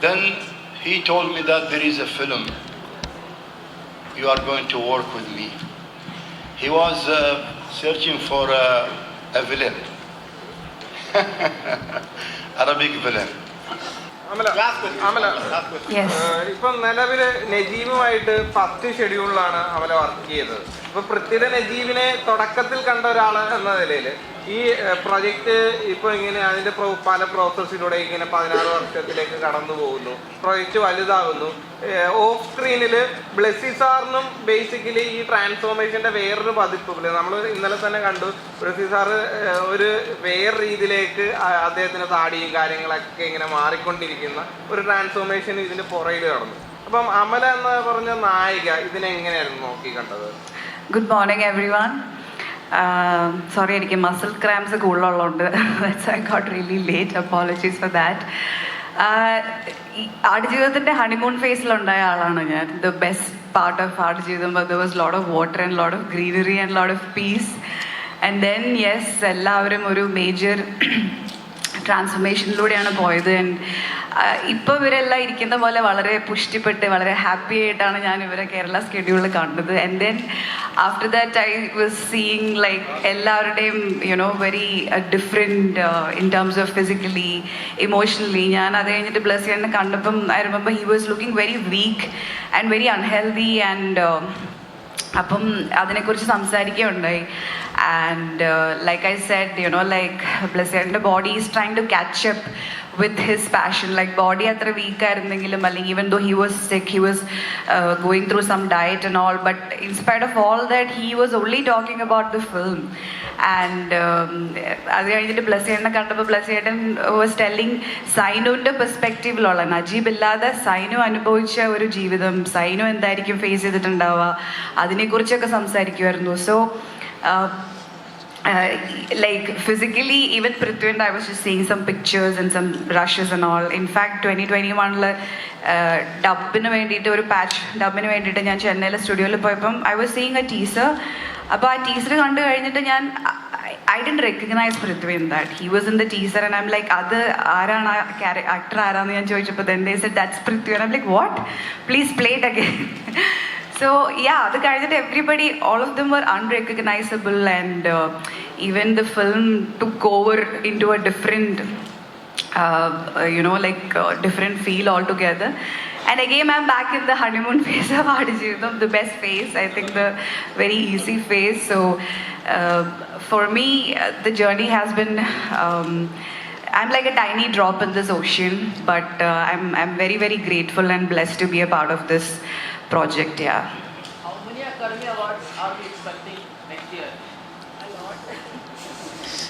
Then he told me that there is a film. You are going to work with me. He was uh, searching for uh, a villain, Arabic villain. ഇപ്പം നിലവിൽ നജീബുമായിട്ട് പത്ത് ഷെഡ്യൂളിലാണ് Amala work ചെയ്തത് ഇപ്പൊ പൃഥ്വിയുടെ നജീബിനെ തുടക്കത്തിൽ കണ്ട ഒരാൾ എന്ന നിലയിൽ ഈ പ്രൊജക്ട് ഇപ്പൊ ഇങ്ങനെ അതിന്റെ പല പ്രോസസ്സിലൂടെ ഇങ്ങനെ പതിനാറ് വർഷത്തിലേക്ക് കടന്നു പോകുന്നു പ്രൊജക്ട് വലുതാകുന്നു. ഓഫ് സ്ക്രീനിൽ ബ്ലെസ്സി സാറിനും ബേസിക്കലി ഈ ട്രാൻസ്ഫോർമേഷന്റെ വേറൊരു പതിപ്പില്ല നമ്മൾ ഇന്നലെ തന്നെ കണ്ടു ബ്ലെസ്സി സാറ് ഒരു വേറെ രീതിയിലേക്ക് അദ്ദേഹത്തിന്റെ താടിയും കാര്യങ്ങളൊക്കെ ഇങ്ങനെ മാറിക്കൊണ്ടിരിക്കുന്ന ഒരു ട്രാൻസ്ഫോർമേഷൻ ഇതിന്റെ പുറയിൽ കടന്നു അപ്പം അമല എന്ന് പറഞ്ഞ നായിക ഇതിനെങ്ങനെയായിരുന്നു നോക്കി കണ്ടത്? Good morning everyone sorry എനിക്ക് muscle cramps കൂടുതലുള്ളതുകൊണ്ട് that's I got really late apologies for that ആടുജീവിതത്തിന്റെ honeymoon ഫേസിലുണ്ടായ ആളാണ് ഞാൻ. The best part of Aadujeevitham the was load of water and load of greenery and load of peace and then yes എല്ലാവരും ഒരു major ട്രാൻസ്ഫർമേഷനിലൂടെയാണ് പോയത്. And ഇപ്പോൾ ഇവരെല്ലാം ഇരിക്കുന്ന പോലെ വളരെ പുഷ്ടിപ്പെട്ട് വളരെ ഹാപ്പി ആയിട്ടാണ് ഞാൻ ഇവരെ കേരള സ്കെഡ്യൂളിൽ കണ്ടത് and then after that I was seeing like എല്ലാവരുടെയും you know very different in terms of physically emotionally ഞാൻ അത് കഴിഞ്ഞിട്ട് ബ്ലസ് കണ്ടപ്പം I remember he was looking very weak and very unhealthy and അപ്പം അതിനെക്കുറിച്ച് സംസാരിക്കുകയുണ്ടായി. And like I said you know like ബ്ലസ്സേറിന്റെ body is trying to catch up with his passion like body അത്ര weak ആയിരുന്നെങ്കിലും അല്ലെങ്കിൽ even though he was sick he was going through some diet and all but inspired of all that he was only talking about the film and അത് കഴിഞ്ഞിട്ട് ബ്ലസ് ചേട്ടനെ കണ്ടപ്പോൾ ബ്ലസ് ചേട്ടൻ was telling സൈനുവിന്റെ പെർസ്പെക്റ്റീവിലുള്ള നജീബ് ഇല്ലാതെ സൈനു അനുഭവിച്ച ഒരു ജീവിതം. സൈനു എന്തായിരിക്കും ഫേസ് ചെയ്തിട്ടുണ്ടാവുക? അതിനെക്കുറിച്ചൊക്കെ സംസാരിക്കുമായിരുന്നു so like physically even Prithvi and I was just seeing some pictures and some rushes and all. In fact, 2021 ൽ ഡബിന് വേണ്ടിയിട്ട് ഒരു പാച്ച് ഡബിന് വേണ്ടിയിട്ട് ഞാൻ ചെന്നൈയിലെ സ്റ്റുഡിയോയിൽ പോയപ്പം I was seeing a teaser അപ്പോൾ ആ ടീസർ കണ്ടു കഴിഞ്ഞിട്ട് ഞാൻ I'd recognise Prithvi in that he was in the teaser and I'm like അത് ആരാണ് ആക്ടർ ആരാന്ന്? ഞാൻ ചോദിച്ചപ്പോൾ then they said that's Prithvi and I'm like what please play it again so yeah അത് കഴിഞ്ഞിട്ട് everybody, all of them were unrecognizable, and even the film to cover in to a different, uh, uh, you know, like uh, different feel altogether. And again, I'm back in the honeymoon phase of Aadijivitham, the best phase. I think the very easy phase. So uh, for me, uh, the journey has been. Um, I'm like a tiny drop in this ocean, but uh, I'm I'm very very grateful and blessed to be a part of this project. Yeah. How many Academy Awards are we expecting next year?